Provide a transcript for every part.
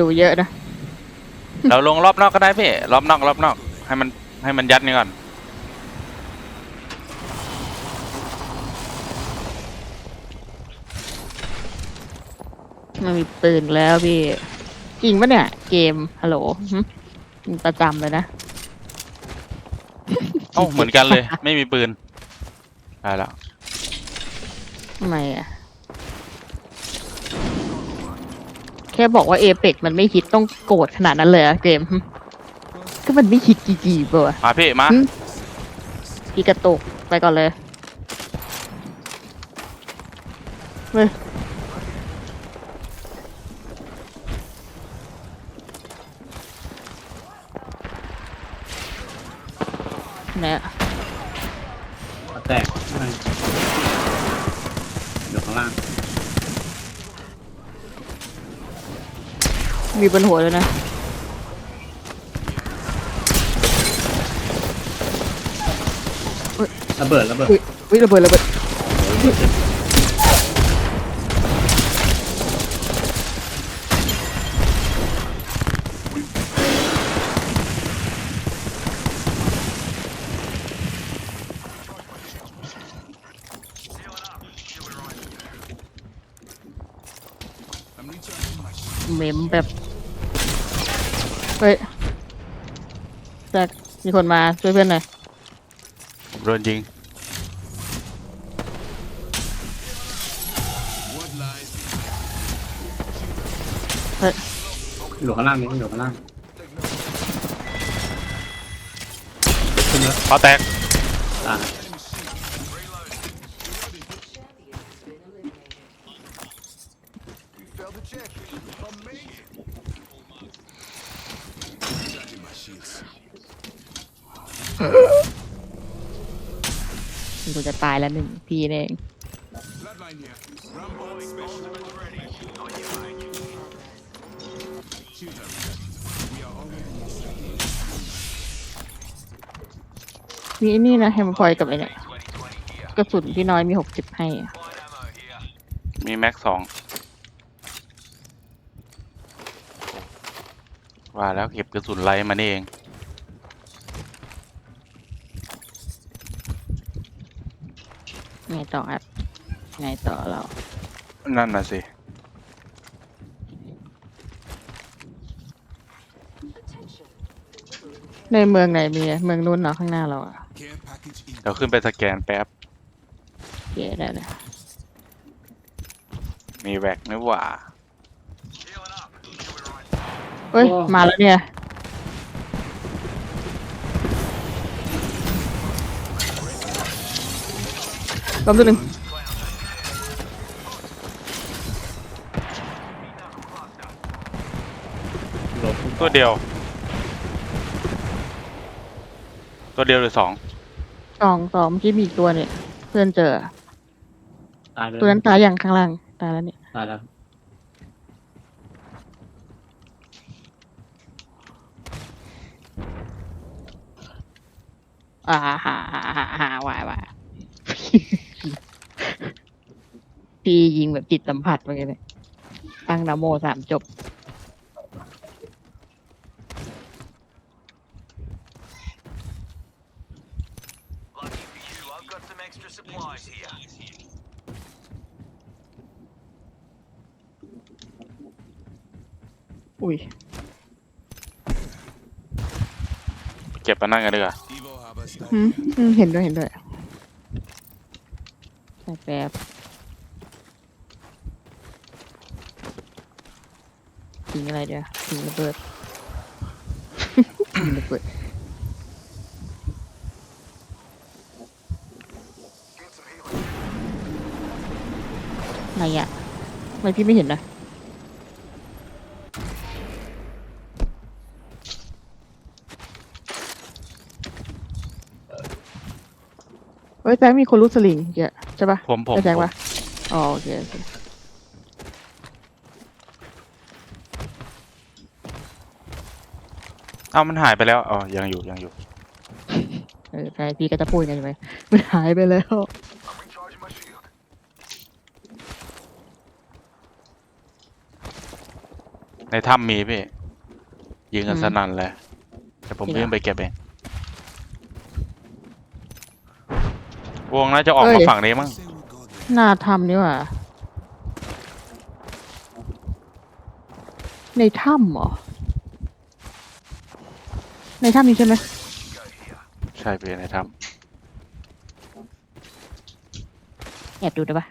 ดูเยอะนะ เราลงรอบนอกก็ได้พี่ รอบนอกรอบนอก ให้มันให้มันยัดนี่ก่อน มันมีปืนแล้วพี่ จริงปะเนี่ย เกม ฮัลโหลหึมันประจำเลยนะ เอ้าเหมือนกันเลย ไม่มีปืนได้แล้ว ทำไมอะ แค่บอกว่าเอเปกมันไม่ฮิตต้องโกรธขนาดนั้นเลยเหรอะเกมหึก็มันไม่ฮิตจริงๆป่ะวะมาพี่มา หึพี่กระตุกไปก่อนเลยเว้ยเนี่ย แตกข้างในเดี๋ยวข้างล่าง มี บนหัวเลยนะระเบิดระเบิด อุ้ยอุ้ยระเบิดระเบิดเมมแบบ เฮ้ยแจ็คมีคนมาช่วยเพื่อนหน่อยผมโดนยิงเฮ้ยอยู่ข้างล่างนี่อยู่ข้างล่างขึ้นแล้วพอแตกอ่ากูจะตายแล้วหนึ่งพี่เองมีนี่นะแฮมพอยกับไอ้เนี่ยกระสุนพี่น้อยมีหกสิบให้อะมีแม็กสองว่าแล้วเก็บกระสุนไรมานี่เอง ไงต่อครับไงต่อเรา นั่นน่ะสิในเมืองไหนมีอะเมืองนู้นเหรอข้างหน้าเราอะเดี๋ยวขึ้นไปสแกนแป๊บ เย่ได้เลยมีแว็กนี่หว่า เฮ้ย มาแล้วเนี่ย ลมตัวหนึ่งหลบตัวเดียว ตัวเดียวหรือสองสองสองเมื่อกี้มีอีกตัวเนี่ย เพื่อนเจอ ตายเลยตัวนั้นตายอย่างข้างล่างตายแล้วเนี่ยตายแล้วอ่าหาหาหาหาวายวาย พี่ยิงแบบจิตสัมผัสไปเลยตั้งนะโมสามจบ Lucky for you, I've got some extra supplies here. อุ้ย เก็บมานั่งกันดีกว่า อืมอืมเห็นด้วยเห็นด้วยใส่แป๊บ งอะไรเดี๋ยวทิ้งระเบิดทิ้งระเบิดอะไรอะทำไมพี่ไม่เห็นนะเฮ้ยแจ็คมีคนรู้สลิงเยอะใช่ปะผมผม ใช่แจ็คผมปะอ๋อโอเคโอเค เอ้ามันหายไปแล้วอ๋อยังอยู่ยังอยู่ เออใช่พี่ก็จะพูดอย่างนั้นใช่ไหมมันหายไปแล้ว I'm recharging my shield. ไหนในถ้ำมีพี่ยิงกันอืมสนั่นเลยแต่ผมจริงเหรอวิ่งไปเก็บเองวงน่าจะออกเอ้มายฝั่งนี้มั้งหน้าถ้ำนี่หว่า ในถ้ำเหรอ ในถ้ำนี้ใช่ไหมใช่พี่ในถ้แอบดูได้ปะ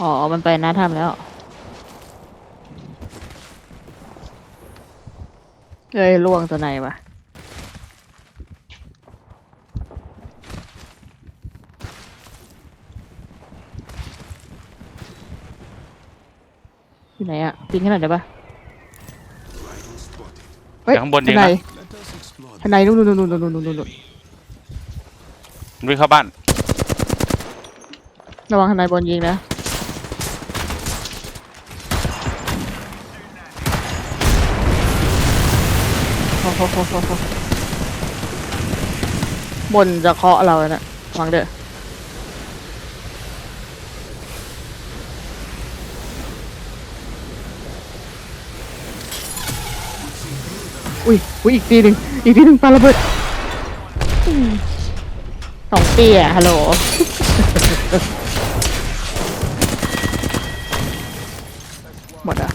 อ๋อ มันไปหน้าถ้ำแล้ว เอ้ยล่วงตัวไหนวะ อยู่ไหนอะปิงขนาดได้ปะำเฮ้ยเดี๋ยวข้างบนยิงทนะ นายทนายนู่นนู่นนู่นนู่นนู่นนู่นนู่นมันวิ่งเข้าบ้าน ระวังทนายบนยิงนะโอ้โหโหโหโหบนจะเคาะเราแล้วนะระวังเด้อ อุ้ยอุ้ยอีกทีหนึ่งอีกทีหนึ่งปาระเบิดสองตีอะฮัลโหลหมดอะ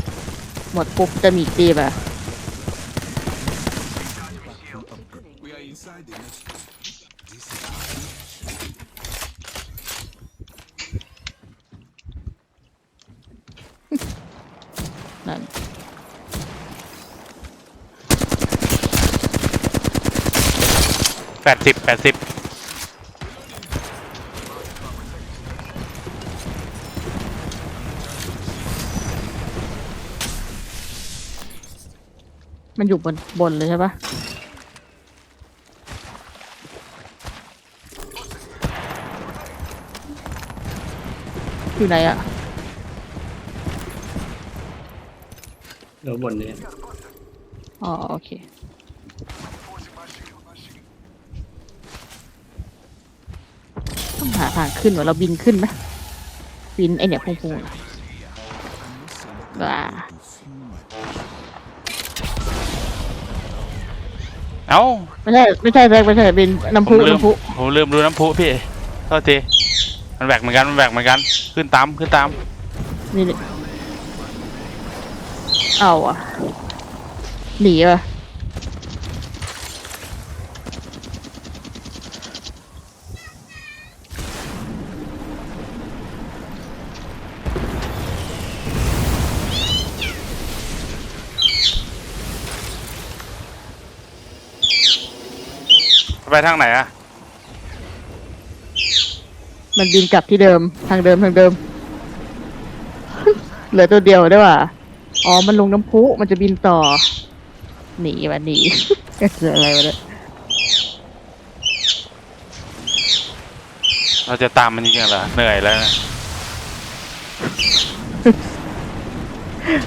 หมดปุ๊บจะมีอีกตีป่ะ We are inside the next room. This is นั่น แปด สิบแปดสิบมันอยู่บนบนเลยใช่ปะอยู่ไหนอะแล้วบนนี้อ๋อโอเค ต้องหา ทางขึ้นวะเราบินขึ้นไหมบินไอเนี่ยพุ่งๆอะว้าเอ้าไม่ใช่ไม่ใช่แบกไม่ใช่บินน้ำผพุมลืมน้ำพุผมลืมดูน้ำพุพี่โทษทีมันแหวกเหมือนกันมันแหวกเหมือนกันขึ้นตามขึ้นตามนี่นี่เอาอะหนีป่ะ ไปทางไหนอะมันบินกลับที่เดิมทางเดิมทางเดิม เหลือตัวเดียวได้ว่ะอ๋อมันลงน้ำพุมันจะบินต่อ หนีวะหนีเกิดอะไรวะเนี่ยเราจะตามมันจริงๆเหรอเหนื่อยแล้วนะ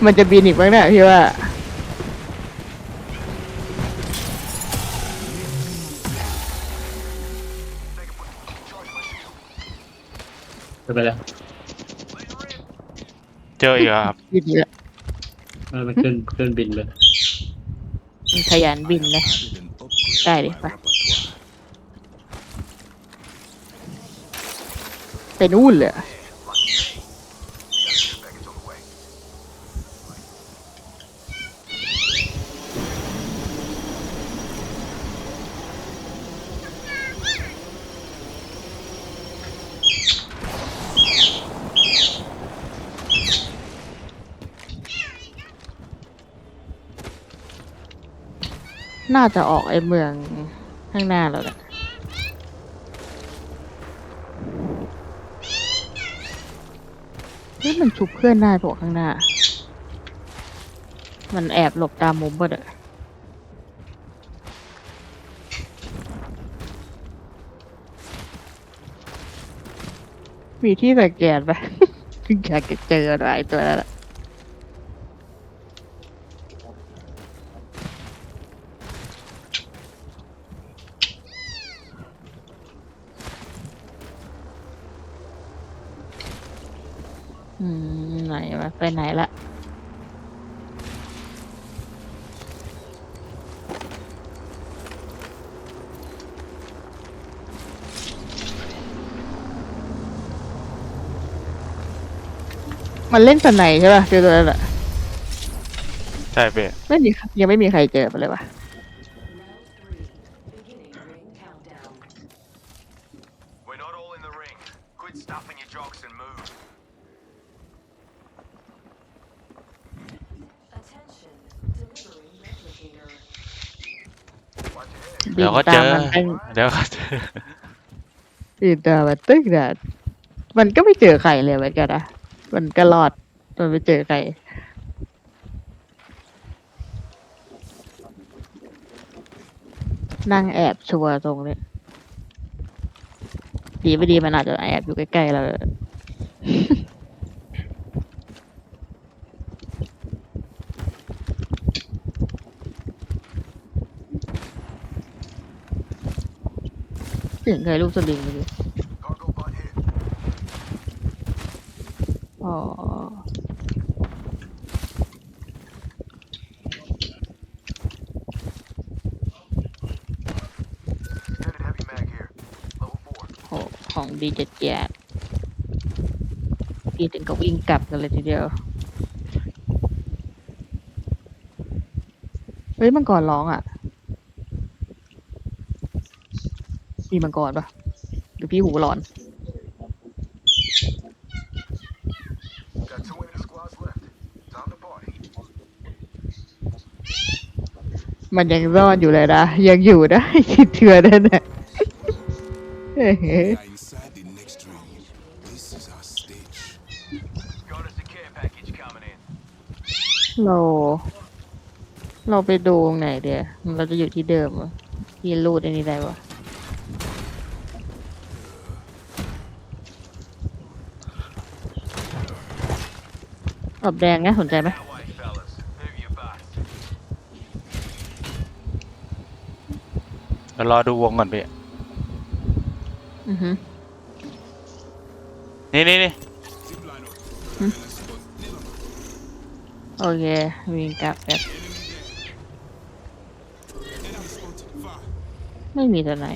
มันจะบินอีกบ้างเนี่ยพี่ว่า ไปไปแล้วเจออีกเหรอครับบินอีกแล้วเออมันขึ้นขึ้นบินเลยมันขยันบินนะ added an upgrade ได้ดิ to ไป my repertoire. ไปนู่นเลยอะ น่าจะออกไอเมืองข้างหน้าแล้วแหละเฮ้ยมันชุบเพื่อนได้ปะวข้างหน้า มันแอบหลบตามมุมบ่เด้อมีที่สังเกตปะอยากจะเจอหลายตัวแล้วล่ะ อืมไหนวะไปไหนละมันเล่นสันไหนใช่ป่ะเจอตัวนั้นแหละใช่พี่ไม่มียังไม่มีใครเจอมันเลยว่ะ Watch your head. เดี๋ยวก็เจอบินตามมันตั้งเดี๋ยวก็เจอบินตามมันตึ้งนานมันก็ไม่เจอใครเลยเหมือนกันนะมันก็รอดจนไปเจอใครนั่งแอบชัวร์ตรงนี้ดีไม่ดีมันอาจจะแอบอยู่ใกล้ๆเรา ถึงใครรูปสลิงเลยดิอ๋โหของดีจัดแย่พี่ถึงกัวิ่งกลับกันเลยทีเดียว เฮ้ยมันก่อนร้องอะ มีมังกรปะหรือพี่หูร้อน Got two enemy squads left. Time to party. มันยังรอดอยู่เลยนะ ยังอยู่ได้ คิดเถื่อนนั่นแหละเฮ้ย We are inside the next ring. This is our stage. Got us a care package coming in. เรา เราไปดูตรงไหนเดียวเราจะอยู่ที่เดิมเหรอที่รูดอันนี้ได้ปะ ออบแดงนะสนใจไหม That way, fellas. Move your butts. เดี๋ยวรอดูวงก่อนพี่อือฮึนี่นี่นี่ Zip line up. Hmm. Let's spot. Nail 'em. โอเควิ่งกลับแบบ Enemy there. Enemy spot. Far. ไม่มีตัวไหน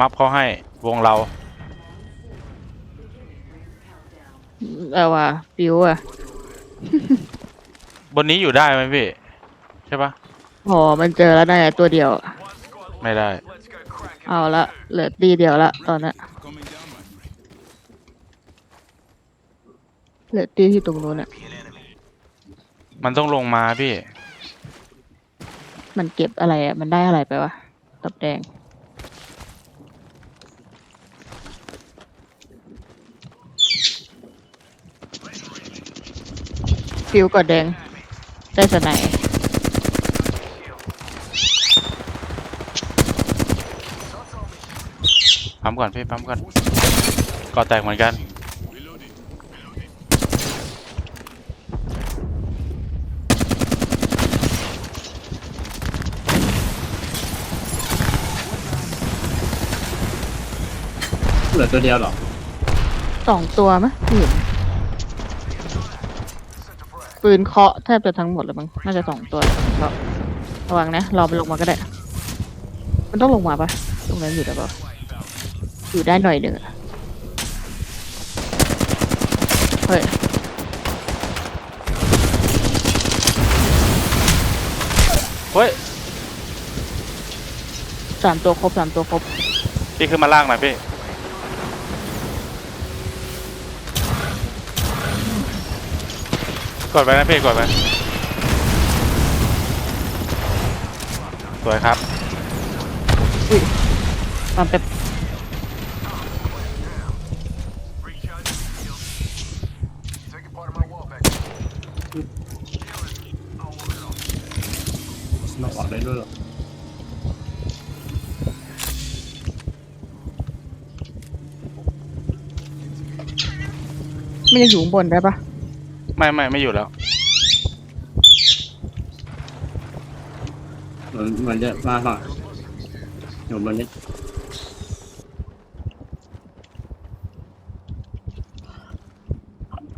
มับเขาให้วงเรา เออว่ะปิวอะ บนนี้อยู่ได้ไหมพี่ ใช่ปะพอมันเจอแล้วได้ตัวเดียว One squad left. ไม่ได้ Let's go crack 'em. เอาละ เหลือตีเดียวละตอนนี้ Coming down, my friend. เหลือตีที่ตรงนู้นอะ Be an enemy. มันต้องลงมาพี่ มันเก็บอะไรอะ มันได้อะไรไปวะตับแดง ฟิวกดแดง ได้สไนด์ปั๊มก่อนพี่ปั๊มก่อนก่อแตกเหมือนกัน Reloading. เหลือตัวเดียวเหรอ สองตัวมะไม่เห็น ปืนเคาะแทบจะทั้งหมดเลยมั้งน่าจะสองตัวก็ระวังนะรอมันลงมาก็ได้ มันต้องลงมาปะตรงนั้นอยู่แต่ปะอยู่ได้หน่อยหนึ่งอะเฮ้ยเฮ้ยสามตัวครบสามตัวครบพี่ขึ้นมาล่างหน่อยพี่ กดไปนะพี่กดไปสวยครับความเป็น Recharge your shield. Taking part of my wall back. มาออกได้ด้วยเหรอไม่ได้อยู่ข้างบนได้ปะ ไม่ไม่ไม่อยู่แล้ว มันมันจะมาฝั่งเดี๋ยวมันนี้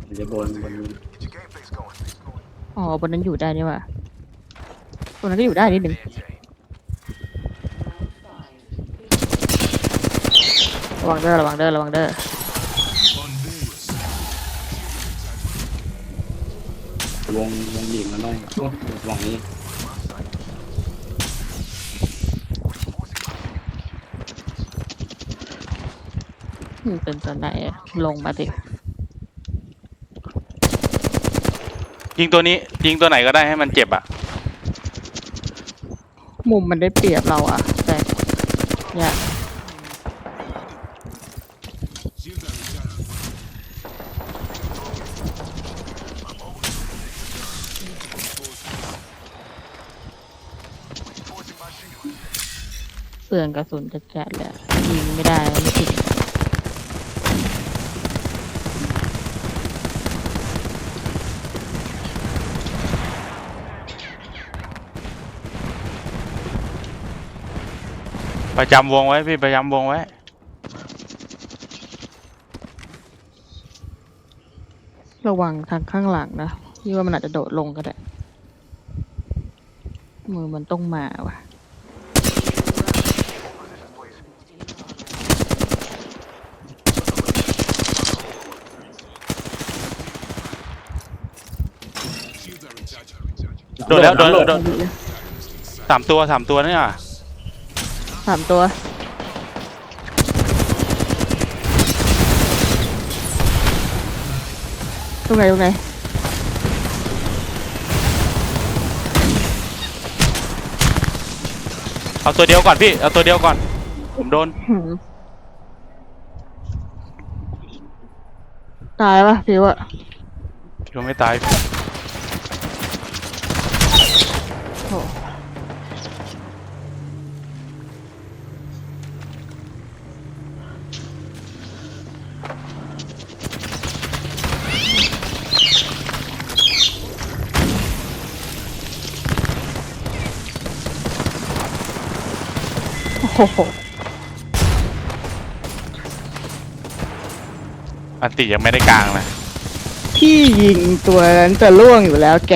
อเดี๋ยวบนบน Get your game face going. อ๋อบนนั้นอยู่ได้นี่หว่าตรงนั้นก็อยู่ได้นิดนึง Round five. ระวังเด้อระวังเด้อระวังเด้อ วงวงหญิงมันต้องโอ้วงนี้อืมเป็นตัวไหนอะลงมาดิยิงตัวนี้ยิงตัวไหนก็ได้ให้มันเจ็บอะ มุมมันได้เปรียบเราอะแต่เนี่ย Shields are recharging. เป ลืองกระสุนจะแจัดเลยอะยิงไม่ได้มันไม่ถึงประจำวงไว้พี่ประจำวงไว้ ระวังทางข้างหลังนะพี่ว่ามันอาจจะโดดลงก็ได้ มือมันต้องมาว่ะ โดดแล้วโดดโดดโดดสามตัวสามตัวเนี่ยสามตัว ตรงไหนตรงไหนเอาตัวเดียวก่อนพี่ เอาตัวเดียวก่อน ผมโดนหืมตายปะฟิวอะยังไม่ตาย โหโอ้โหอันติยังไม่ได้กลางนะ พี่ยิงตัวนั้นจะล่วงอยู่แล้วแก